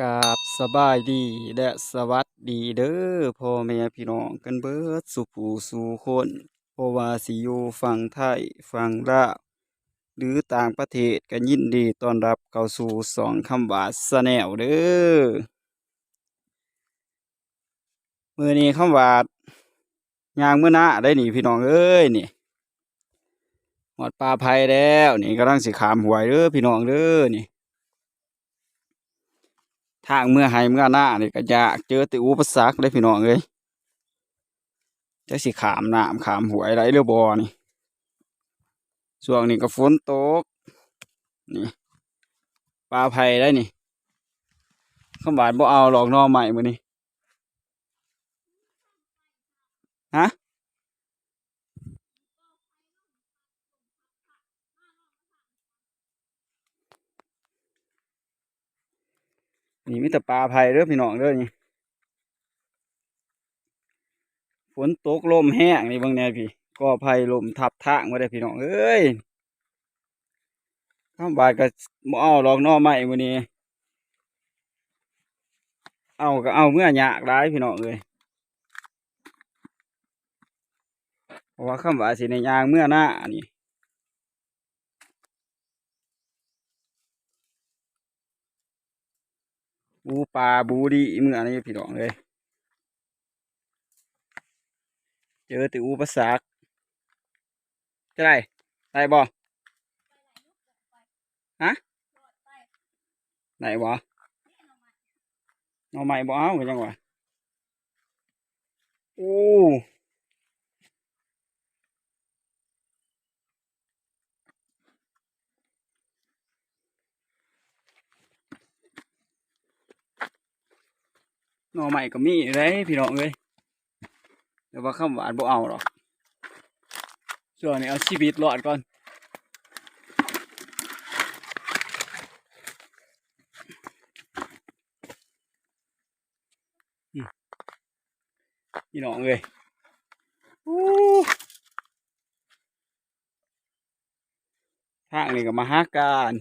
กาบสบายดีและสวัสดีเด้อพ่อแม่พี่น้องกันเบิดสุผูสู่คนบ่ว่าสิอยู่ฝั่งไทยฝั่งลาวหรือต่างประเทศก็ยินดีต้อนรับเข้าสู่สองคำว่าสแนลเด้อมือนี้คำว่ายางมือหน้าได้หนี่พี่น้องเอ้ยนี่หอดปลาไผ่แล้ว นี่กำลังสิขามหวยเด้อพี่น้องเด้อนี่ ทางเมื่อไห้เมื่อหน้านี่ก็ยากเจอต่อุปสรรคเลยพี่น้องเอ้ยจะสิขามน้ำขามหวยไรเรือบ่นี่ช่วงนี้ก็ฝนตกนี่ปลาไผ่ได้นี่ข้าวบาดบ่เอาหลอกนอใหม่มือนี้ฮะ นี่มีแต่ปลาไผ่เด้อพี่น้องเด้อนี่ฝนตกลมแห้งนี่บางแน่พี่ก็ภัยลมทับทางมาได้พี่น้องเอ้ยข้ามบาดก็บ่เอาดอกหนอใหม่มื้อนี้ เอาก็เอาเมื่อยากได้พี่น้องเอ้ยเพราะว่าคำว่าสิในยางเมื่อหน้านี่ บูปลาบูดีเมื่อนี้พี่น้องเลย เจอต่อุปสรรคจะได้ได้บ่ฮะไหนบ่หน่อใหม่บ่เอาก็จังวะโอ้ หน่อใหม่ก็มีเลยพี่น้องเอ้ยแต่ว่าคำหวานบ่เอาหรอกส่วนนี้เอาชีวิตรอดก่อนพี่น้องเลยทางนี้ก็มาหาการ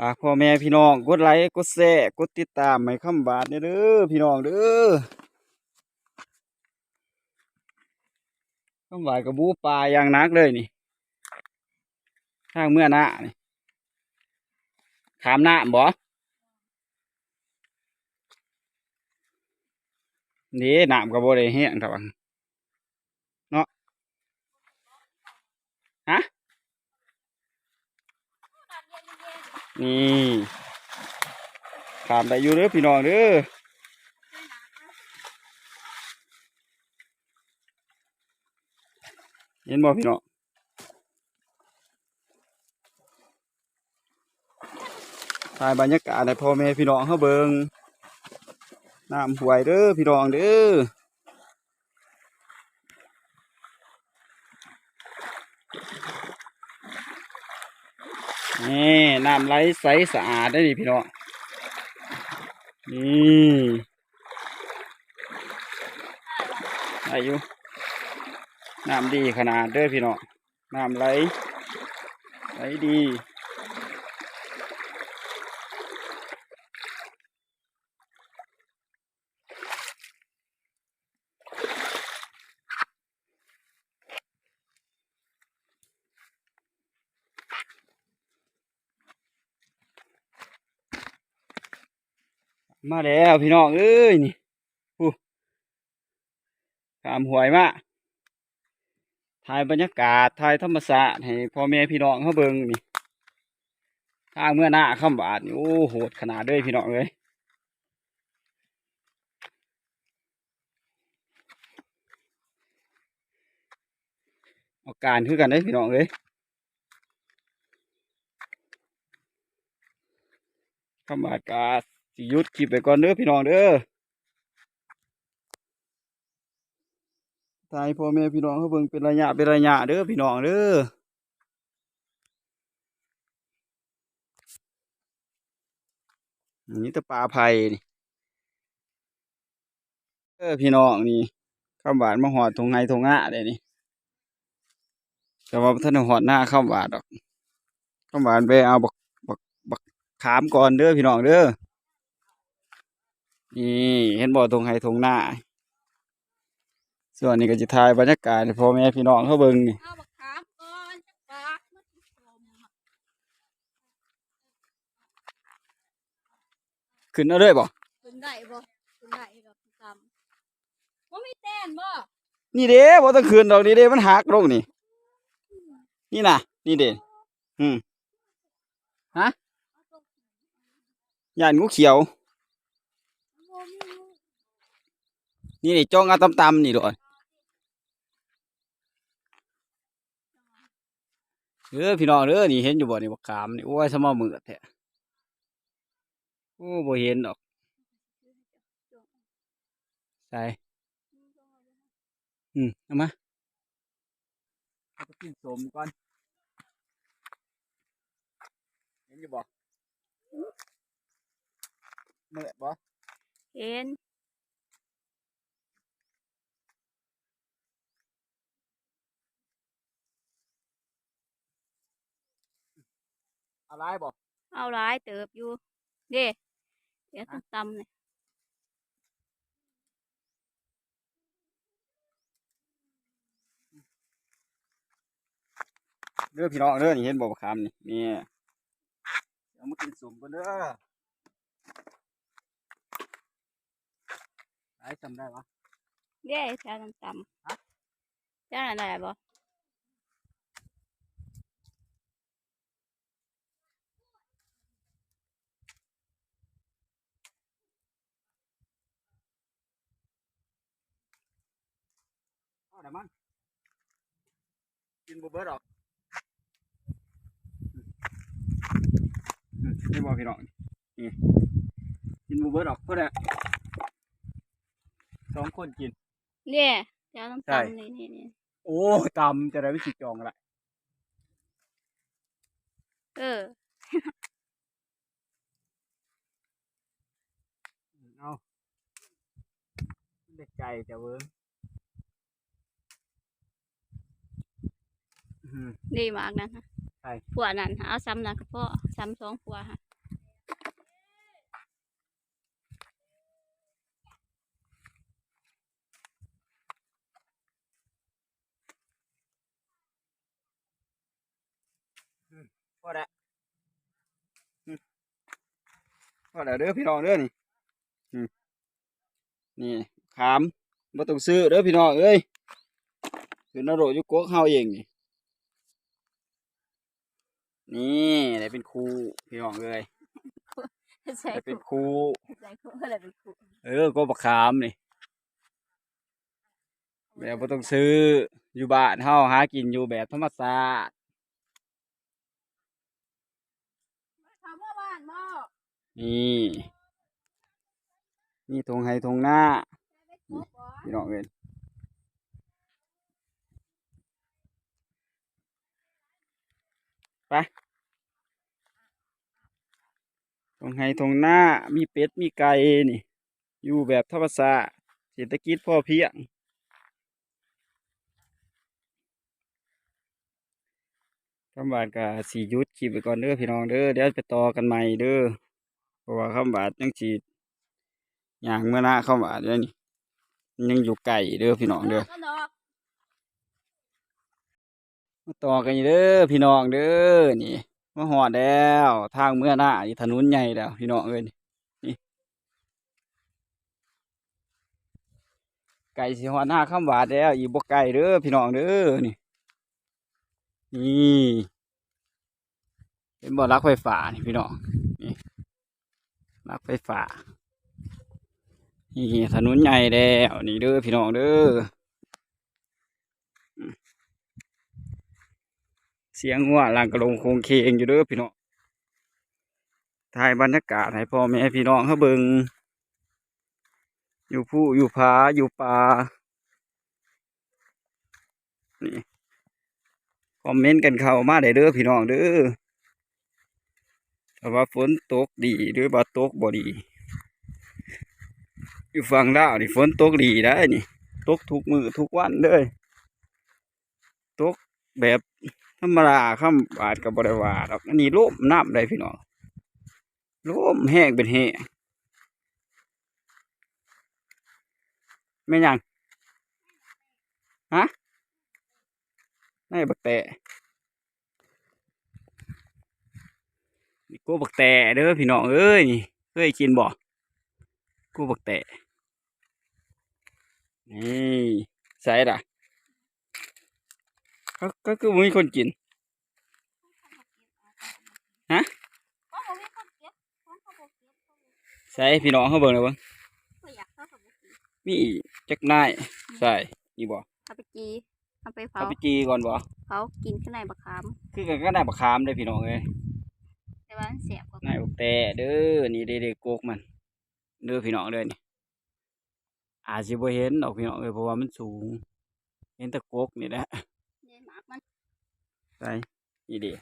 ฝากพ่อแม่พี่น้องกดไลค์กดแชร์กดติดตามให้คำบาทเด้อพี่น้องเด้อคำบาทกับบูปลาอย่างนักเลยนี่ทางเมื่อหน้านี่ขามหน้าบ่นี่หน้ำก็บ่ได้แห้งครับเนาะฮะ นี่ขามได้อยู่เด้อพี่น้องเด้อเห็นบ่พี่น้องถ่ายบรรยากาศให้พ่อแม่พี่น้องเขาเบิงน้ำห่วยเด้อพี่น้องเด้อ นี่น้ำไหลใสสะอาดได้ดิพี่น้องนี่อายุน้ำดีขนาดเด้อพี่น้องน้ำไหลไหลดี มาแล้วพี่น้องเอ้ยนี่ผู้ขามหวยมาถ่ายบรรยากาศถ่ายธรรมศาสตร์ให้พ่อแม่พี่น้องเขาเบิ่งนี่ทางเมื่อหน้าคำบาดนี่โอ้โหดขนาดเลยพี่น้องเอ้ยอาการคือกันเด้พี่น้องเอ้ยคำบาดกา สิยุดคลิปไปก่อนเด้อพี่น้องเด้อทายพ่อแม่พี่น้องเขาเบิ่งเป็นระยะเป็นระยะเด้อพี่น้องเด้อนี่ต่ปลาไผ่นี่เออพี่น้องนี่ข้าวหวานมาหอดทงไงทงงะเลยนี่แต่ว่าท่านหอดหน้าข้าวหวานดอกข้าวหวานไปเอาบักบักบักขามก่อนเด้อพี่น้องเด้อ นี่เห็นบ่ตรงไห้ตรงหน้า ส่วนนี้ก็จะถ่ายบรรยากาศให้พ่อแม่พี่น้องเขาเบิ่งนี่เอาบักขามก่อนจักบาทมันสิสมขึ้นเอาเลยบ่ ขึ้นได้บ่ขึ้นได้ดอกซ้ำบ่มีแต้นบ่นี่เด้บ่ต้องขึ้นดอกนี่เด้มันหักลงนี่ นี่น่ะ นี่เด้อืมฮะย่านงูเขียว บ่มี นี่นี่จ้องเอาตำๆนี่โดดเออพี่น้องเด้อนี่เห็นอยู่บ่นี่บักขามนี่โอ้ยสมอมือแท้โอ้บ่เห็นดอกใส่อืมเอามาเอาไปกินสมก่อนเห็นอยู่บ่มือบ่เห็น อะไรบ่เอาหลายเติบอยู่ เด้เดี๋ยวตำๆนี่เด้อพี่น้องเด้อนี่เห็นบ่บักขามนี่นี่เอามากินสมกันเด้อไอ้จำได้ปะเด้แถวตำฮะๆจ้าไหนได้บ่เอาได้มั้งกินบ่เบิดหรอกอืมอืมนี่บ่พี่น้องนี่กินบ่เบิดหรอกเพื่อนสองคนกินเด้แถวใช่ตำๆนี่นี่นี่โอ้ตำจะได้วิสิจองละเออเอาเด็กใจจะเวิร์งอื้อหือ ดีมากนะฮะใช่ผัวนั่นเอาซ้ำนะก็พอซ้ำสองผัวฮะพอแล้วอืมพอแล้วเด้อพี่น้องเด้อนี่อืมนี่ขามบ่ต้องซื้อเด้อพี่น้องเอ้ยคือนรกอยู่กกเฮาเองนี่ นี่ได้เป็นครูพี่น้องเอ้ยใส่ได้เป็นคู่ครูใส่คู่อะไรเป็นคู่เออก็บักขามนี่แบบบ่ต้องซื้ออยู่บ้านเฮาหากินอยู่แบบธรรมชาติถามว่าบ้านบ่นี่นี่ทงไห้ทงหน้าได้ครบบ่พี่น้องเอ้ย ไปทงไห้ทงหน้ามีเป็ดมีไก่นี่ อยู่แบบธรรมชาติเศรษฐกิจพ่อเพียง คำบาดกับสียุดขีดไปก่อนเด้อพี่น้องเด้อเดี๋ยวไปต่อกันใหม่เด้อเพราะว่าคำบาดยังสีดอย่างเมื่อหน้าคำบาดเด้อนี่ ยังอยู่ไก่เด้อพี่น้องเด้อ มาต่อกันเด้อพี่น้องเด้อนี่มาหอดแล้วทางเมื่อหน้าอีถนนใหญ่แล้วพี่น้องเอ้ยนี่ไก่สิหอดหน้าคำบาดแล้วอีบ่ไก่เด้อพี่น้องเด้อนี่นี่เป็นบ่อรักไฟฟ้านี่พี่น้องนี่รักไฟฟ้านี่ถนนใหญ่แล้วนี่เด้อพี่น้องเด้อ เสียงหัวลังกระลงโคงเคงอยู่เด้อพี่น้องถ่ายบรรยากาศให้พ่อแม่พี่น้องเขาเบิงอยู่ผู้อยู่ผาอยู่ป่านี่คอมเมนต์กันเข้ามาได้เด้อพี่น้องเด้อแต่ว่าฝนตกดีหรือว่าตกบ่ดี อยู่ฝั่งดาวนี่ฝนตกดีได้นี่ ตกทุกมือทุกวันเลย ตกแบบ ธรรมดาคำบาดกับบริวาดอกอันนี้รูปน้ำได้พี่น้องลมแห้งเป็นแห้งแม่ยังฮะนายบักแตะนี่กูบักแตะเด้อพี่น้องเอ้ยเคยกินบ่กูบักแตะนี่ใส่ละ ก็ก็คือบ่มีคนกินฮะก็บ่มีคนเก็บคนเขาบ่เก็บเขาบ่ใส่พี่น้องเขาเบิ่งเลยเบิ่งบ่อยากเขาก็บ่กินมีอีกจักนายใส่นี่บ่เอาไปจีเอาไปเผาเอาไปจีก่อนบ่เผากินข้างในบักขาม คือกันก็ได้บักขามเด้อพี่น้องเอ้ยแต่ว่ามันแสบกว่านายบักแต่เด้อนี่เด้ๆโกกมันเด้อพี่น้องเด้อนี่อาจสิบ่เห็นดอกพี่น้องเอ้ยเพราะว่ามันสูง เห็นแต่โกกนี่แหละ เนี่ยหมากมัน ใส่นี่เด้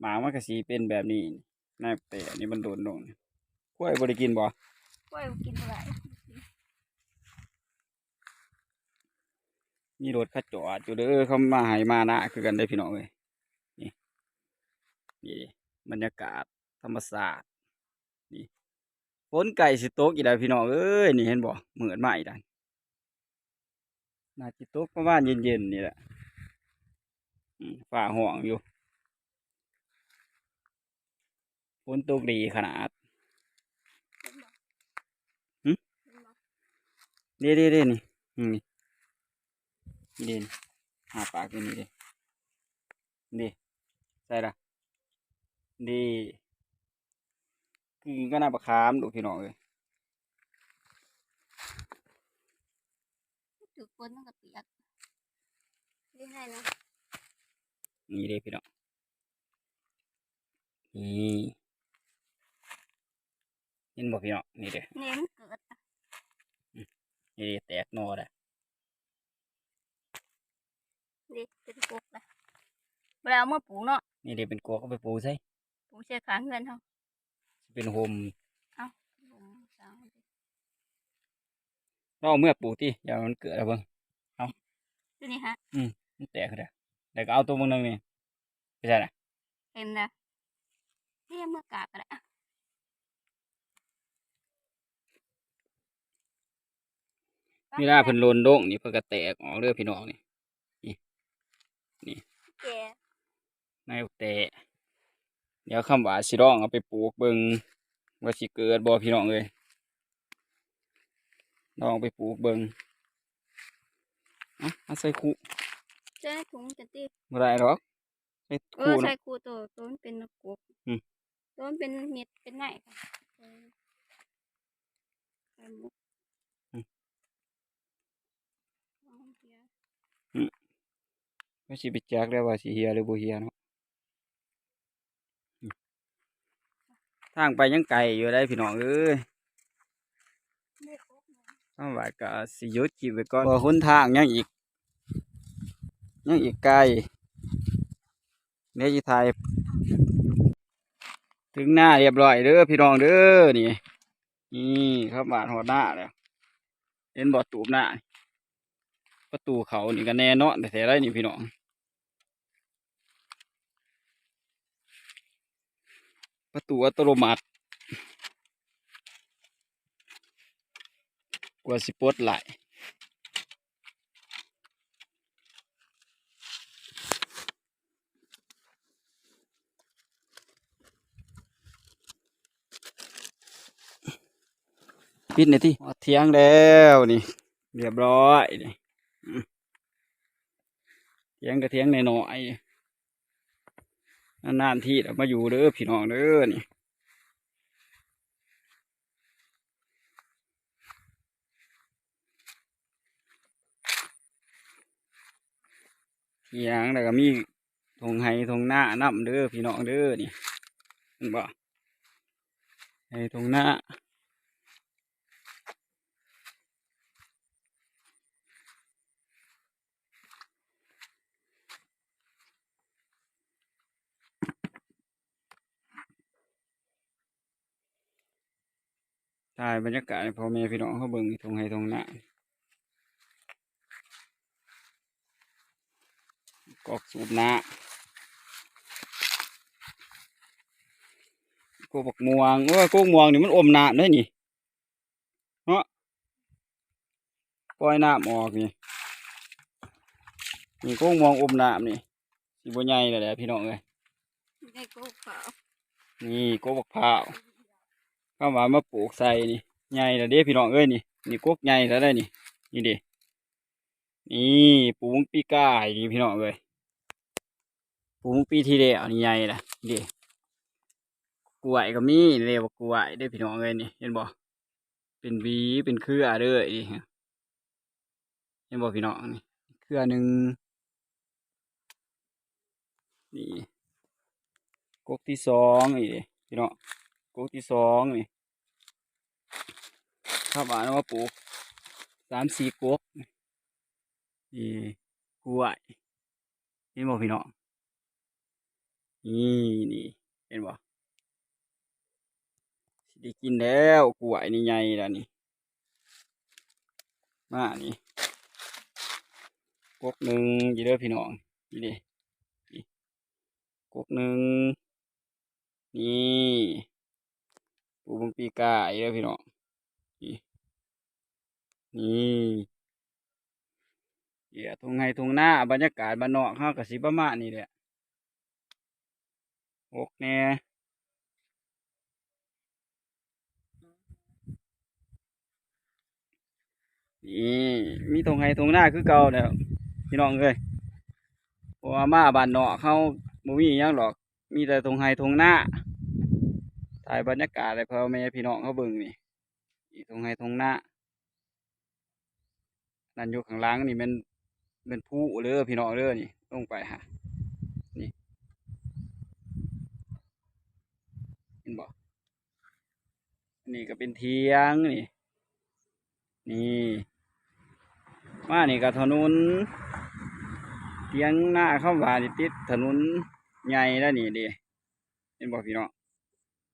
หมามันก็สิเป็นแบบนี้นายบักแต่นี่มันโดนลงนี่กล้วยบ่ได้กินบ่กล้วยกินบ่ได้มีรถเขาจอดอยู่เด้อเขามาให้มานะคือกันได้อพี่น้องเอ้ยนี่นี่เด้บรรยากาศธรรมศาสตร์นี่ฝนไก่สิตกอีกแล้วพี่น้องเอ้ยนี่เห็นบ่เหมือนมาอีกแล้วน่าจิตกประมาณเย็นๆนี่แหละอืม ฝ่าห่วงอยู่ฝนตกดีขนาดเห็นบ่หึเห็นบ่เด้เด้เด้นี่นี่เด่นหาปากอยู่นี่เด้นี่ใส่ละดีคือก็น่าประคามดูพี่น้องเลยถือฝนมันก็เปียกนี่ให้นะ นี่เด้พี่น้องนี่เห็นบ่พี่น้องนี่เด้เนี่ยมันเกิดอะนี่เด้แตกหนอได้นี่เป็นกกนะเวลาเอามาปลูกเนาะนี่เด้เป็นกวกเอาไปปลูกใส่ปลูกเสียขางเงินเฮาสิเป็นโฮมปลูกสร้างมันสิเราเอาเมื่อปลูกที่อย่ามันเกิดแล้วเบิ่งตัวนี้ฮะมันแตกแล้ วแล้วก็เอาตัวมึงนึงนี่ไปใช่น่ะเต็มนะเรียกเมื่อกากก็ได้อะเวลาเพิ่นโลนโดงนี่เพิ่นก็แตกออกเด้อพี่น้องนี่แกนายแต่เดี๋ยวคำว่าสิร้องเอาไปปลูกเบิ่งว่าสิเกิดบ่พี่น้องเอ้ยลองไปปลูกเบิ่งเอะเอาใส่คู่ เจ้าถุงจะตีบ่ได้หรอกใส่เอคู่อเนาะใส่กูตัวตัวมันเป็นกบอืม ตัวมันเป็นเม็ดเป็นไหนค่ะเออไข่มุกเอาเดี๋ยวก็สิไปแจกแล้วว่าสิเฮียหรือบ่เฮียเนาะอืมทางไปยังไกลอยู่ได้พี่น้องเอ้ย ไม่ครบนะเอาไว้ก็สิหยุดคลิปไว้ก่อนบ่หนทางยังอีก ยังอีกไกลเดี๋ยวสิถ่ายถึงหน้าเรียบร้อยเด้อพี่น้องเด้อนี่นี่ครับบาดหอดหน้าแล้วเห็นบ่ตูบหน้าประตูเขานี่ก็แน่เนาะแต่แท้ไรนี่พี่น้องประตูอัตโนมัติกว่าสิปลดไหล ปิดหน่อยที่เที่ยงแล้วนี่เรียบร้อยนี่เที่ยงก็เที่ยงในหน่อยๆนานๆที่เรามาอยู่เด้อพี่น้องเด้อนี่เที่ยงแล้วก็มีทงไห้ทงหน้าน้ำเด้อพี่น้องเด้อนี่เห็นบ่ไห้ทงหน้า ถ่ายบรรยากาศให้พ่อแม่พี่น้องเขาเบิ่งทงไห้ทงหน้ากอกสูบน้ำกบกม่วงเออกกม่วงนี่มันอมน้ำได้นี่เนาะปล่อยน้ำออกนี่นี่กกม่วงอมน้ำนี่สิบ่ใหญ่แล้วแหละพี่น้องเอ้ยได้โกกเปล่านี่กกบักพร้า ข้ามามาปลูกใส่นี่ใหญ่แล้วเด้พี่น้องเอ้ยนี่นี่กกใหญ่แล้วได้นี่นี่เด้นี่ปลูกปีกายนี่พี่น้องเอ้ยปลูกปีที่แล้วนี่ใหญ่ละด้กล้วยก็มีเรียกว่ากล้วยได้พี่น้องเอ้ยนี่เห็นบ่เป็นหวีเป็นเครือเด้อนี่เห็นบ่พี่น้องนี่เครือหนึ่งนี่กุ๊กที่สองนี่ด้พี่น้อง กกที่สองนี่ข้าวหวานเอาปลูกสามสี่กกนี่กล้วยเห็นบ่พี่น้องนี่นี่เห็นบ่สิได้กินแล้วกล้วยนี่ใหญ่แล้วนี่มานี่กกหนึ่งยี่เด้อพี่น้องนี่เด้นี่กกหนึ่งนี่ ปูบังปีกาอีกแล้วพี่น้องนี่นี่เดี๋ยวทงไงทงหน้าบรรยากาศบ้านนอกเขากับสิประมาณนี่แหละโอกแน่นี่มีทงไงทงหน้าคือเก่าแล้วพี่น้องเอ้ยเพราะว่ามาบ้านนอกเขาบ่มีหยังหรอก มีแต่ทงไฮทงหน้า ถ่ายบรรยากาศเลยพ่อแม่พี่น้องเขาเบิ่งนี่อีทงไฮทงหน้านั่นอยู่ข้างล่างนี่มันเป็นผู้เด้อพี่น้องเด้อนี่ลงไปฮะนี่เห็นบอันนี่ก็เป็นเทียงนี่ นี่มานี่ก็ถนนเทียงหน้าเข้าว่านี่ติดถนนใหญ่แล้วนี่ดิเห็นบ่พี่น้อง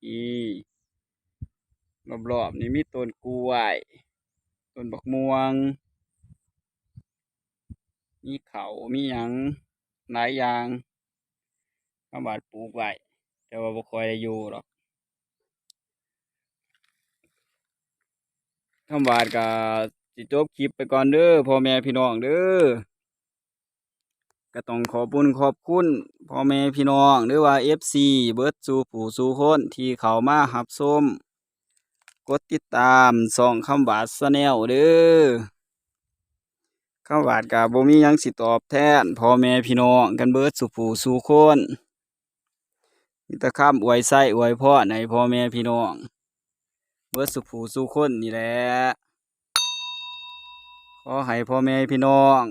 อีรอบๆนี่มีต้นกล้วยต้นบักม่วง มีเขามีหยังหลายอย่างข้าบาดปลูกไว้แต่ว่าบ่คอยได้อยู่หรอกข้าบาดก็สิจบคลิปไปก่อนเด้อพ่อแม่พี่น้องเด้อ ก็ต้องขอบุญขอบคุณพ่อแม่พี่น้องหรือว่า FC เบิร์ดสู่ผู้สู่คนที่เข้ามาหับส้มกดติดตามส่องคำบาดสแนลเด้อคำบาดกับบ่มียังสิตอบแทนพ่อแม่พี่น้องกันเบิร์ดสู่ผู้สู่คนมีแต่คำอวยไส้อวยพ่อในพ่อแม่พี่น้องเบิร์ดสู่ผู้สู่คนนี่แหละขอให้พ่อแม่พี่น้อง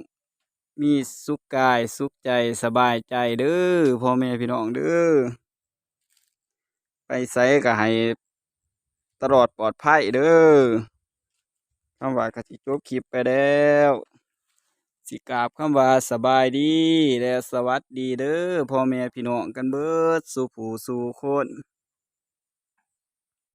มีสุขกายสุขใจสบายใจเด้อพ่อแม่พี่น้องเด้อไปไสก็ให้ตลอดปลอดภัยเด้อคำว่ากสิจบคลิปไปแล้ว สิกราบคำว่าสบายดีและสวัสดีเด้อพ่อแม่พี่น้องกันเบิดสู่ผู้สู่คน